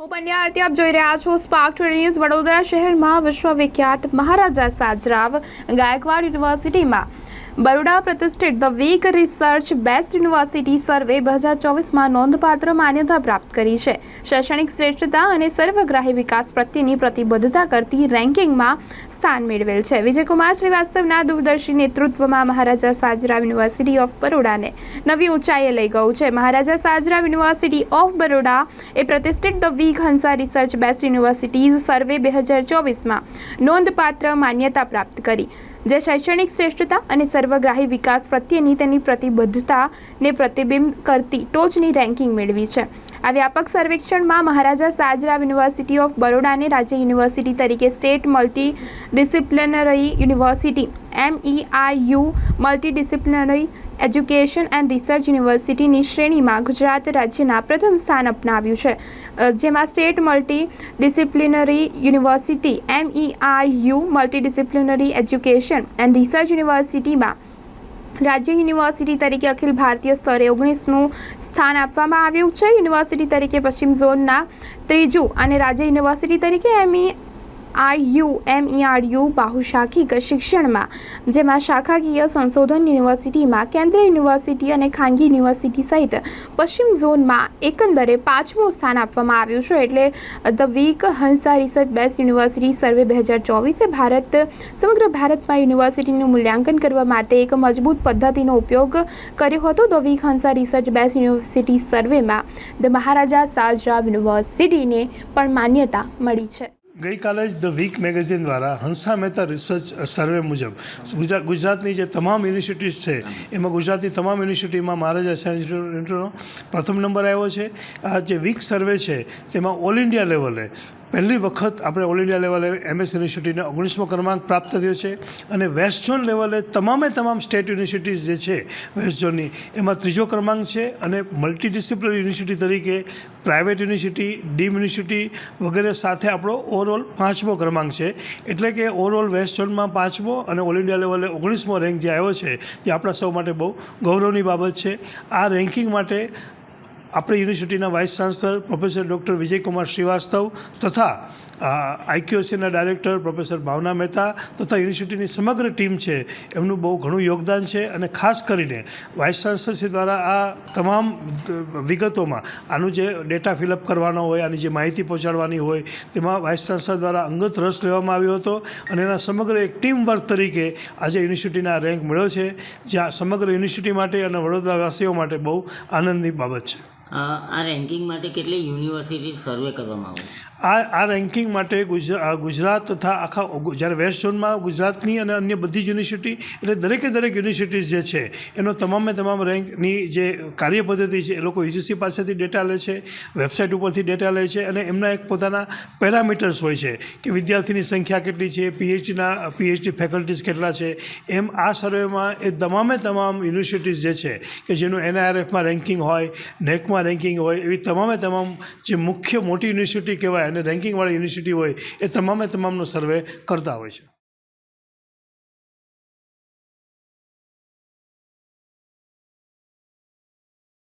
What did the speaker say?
હું પંડ્યા આરતી, આપ જોઈ રહ્યા છો સ્પાર્ક ટુડે ન્યૂઝ વડોદરા શહેરમાં વિશ્વવિખ્યાત મહારાજા સાજરાવ ગાયકવાડ યુનિવર્સિટીમાં. બરોડા પ્રતિષ્ઠિત the week research best university survey બે હજાર ચોવીસમાં નોંધપાત્ર માન્યતા પ્રાપ્ત કરી છે. શૈક્ષણિક શ્રેષ્ઠતા અને સર્વગ્રાહી વિકાસ પ્રત્યેની પ્રતિબદ્ધતા કરતી રેન્કિંગમાં સ્થાન મેળવેલ છે. વિજયકુમાર શ્રીવાસ્તવના દૂરદર્શી નેતૃત્વમાં મહારાજા સાજરાવ યુનિવર્સિટી ઓફ બરોડાને નવી ઊંચાઈએ લઈ ગયું છે. મહારાજા સાજરાવ યુનિવર્સિટી ઓફ બરોડા એ પ્રતિષ્ઠિત the week Hansa research best universities survey બે હજાર ચોવીસમાં નોંધપાત્ર માન્યતા પ્રાપ્ત કરી. જે શૈક્ષણિક શ્રેષ્ઠતા અને સર્વગ્રાહી વિકાસ પ્રત્યેની તેની પ્રતિબદ્ધતાને પ્રતિબિંબ કરતી ટોચની રેન્કિંગ મેળવી છે. આ વ્યાપક સર્વેક્ષણમાં મહારાજા સાજરાવ યુનિવર્સિટી ઓફ બરોડાને રાજ્ય યુનિવર્સિટી તરીકે state multi disciplinary university MEIU multi disciplinary education and research યુનિવર્સિટીની શ્રેણીમાં ગુજરાત રાજ્યના પ્રથમ સ્થાન અપનાવ્યું છે. જેમાં state multi disciplinary university MERU multi disciplinary education and research યુનિવર્સિટીમાં રાજ્ય યુનિવર્સિટી તરીકે અખિલ ભારતીય સ્તરે ઓગણીસનું સ્થાન આપવામાં આવ્યું છે. યુનિવર્સિટી તરીકે પશ્ચિમ ઝોનના ત્રીજું અને રાજ્ય યુનિવર્સિટી તરીકે M E R U M E R બહુશાખિક શિક્ષણમાં, જેમાં શાખાકીય સંશોધન યુનિવર્સિટીમાં, કેન્દ્રીય યુનિવર્સિટી અને ખાનગી યુનિવર્સિટી સહિત પશ્ચિમ ઝોનમાં એકંદરે પાંચમું સ્થાન આપવામાં આવ્યું છે. એટલે the week Hansa research best university survey બે હજાર ચોવીસે ભારત, સમગ્ર ભારતમાં યુનિવર્સિટીનું મૂલ્યાંકન કરવા માટે એક મજબૂત પદ્ધતિનો ઉપયોગ કર્યો હતો. The week Hansa research best university સર્વેમાં the Maharaja Sayajirao યુનિવર્સિટીને પણ માન્યતા મળી છે. ગઈકાલે જ ધ વીક મેગેઝિન દ્વારા હંસા મહેતા રિસર્ચ સર્વે મુજબ ગુજરાત, ગુજરાતની જે તમામ યુનિવર્સિટીઝ છે, એમાં ગુજરાતની તમામ યુનિવર્સિટીમાં મહારાજા સાયન્સ પ્રથમ નંબર આવ્યો છે. આ જે વીક સર્વે છે, તેમાં ઓલ ઇન્ડિયા લેવલે પહેલી વખત આપણે ઓલ ઇન્ડિયા લેવલે એમએસ યુનિવર્સિટીને ઓગણીસમો ક્રમાંક પ્રાપ્ત થયો છે અને વેસ્ટ ઝોન લેવલે તમામે તમામ સ્ટેટ યુનિવર્સિટીઝ જે છે વેસ્ટ ઝોનની એમાં ત્રીજો ક્રમાંક છે અને મલ્ટી ડિસિપ્લિનરી યુનિવર્સિટી તરીકે પ્રાઇવેટ યુનિવર્સિટી ડીમ યુનિવર્સિટી વગેરે સાથે આપણો ઓવરઓલ પાંચમો ક્રમાંક છે. એટલે કે ઓવરઓલ વેસ્ટ ઝોનમાં પાંચમો અને ઓલ ઇન્ડિયા લેવલે ઓગણીસમો રેન્ક જે આવ્યો છે, એ આપણા સૌ માટે બહુ ગૌરવની બાબત છે. આ રેન્કિંગ માટે આપણી યુનિવર્સિટીના vice chancellor professor doctor Vijaykumar Srivastava તથા આઈક્યુસીના ડાયરેક્ટર પ્રોફેસર ભાવના મહેતા તથા યુનિવર્સિટીની સમગ્ર ટીમ છે, એમનું બહુ ઘણું યોગદાન છે અને ખાસ કરીને વાઇસ ચાન્સલરશ્રી દ્વારા આ તમામ વિગતોમાં આનું જે ડેટા ફિલઅપ કરવાનો હોય, આની જે માહિતી પહોંચાડવાની હોય, તેમાં વાઇસ ચાન્સલર દ્વારા અંગત રસ લેવામાં આવ્યો હતો અને એના સમગ્ર એક ટીમ વર્ક તરીકે આજે યુનિવર્સિટીના રેન્ક મળ્યો છે જે આ સમગ્ર યુનિવર્સિટી માટે અને વડોદરાવાસીઓ માટે બહુ આનંદની બાબત છે. આ રેન્કિંગ માટે કેટલી યુનિવર્સિટી સર્વે કરવામાં આવે આ આ રેન્કિંગ માટે ગુજરાત તથા આખા જ્યારે વેસ્ટ ઝોનમાં ગુજરાતની અને અન્ય બધી જ યુનિવર્સિટી એટલે દરેકે દરેક યુનિવર્સિટીઝ જે છે, એનો તમામે તમામ રેન્કની જે કાર્ય પદ્ધતિ છે, એ લોકો યુજીસી પાસેથી ડેટા લે છે વેબસાઇટ ઉપરથી ડેટા લે છે અને એમના એક પોતાના પેરામીટર્સ હોય છે કે વિદ્યાર્થીની સંખ્યા કેટલી છે પીએચડીના પીએચડી ફેકલ્ટીઝ કેટલા છે, એમ આ સર્વેમાં એ તમામે તમામ યુનિવર્સિટીઝ જે છે, કે જેનું એનઆરએફમાં રેન્કિંગ હોય નેકમાં રેન્કિંગ હોય, એવી તમામે તમામ જે મુખ્ય મોટી યુનિવર્સિટી કહેવાય અને રેન્કિંગવાળી યુનિવર્સિટી હોય, એ તમામે તમામનો સર્વે કરતા હોય છે.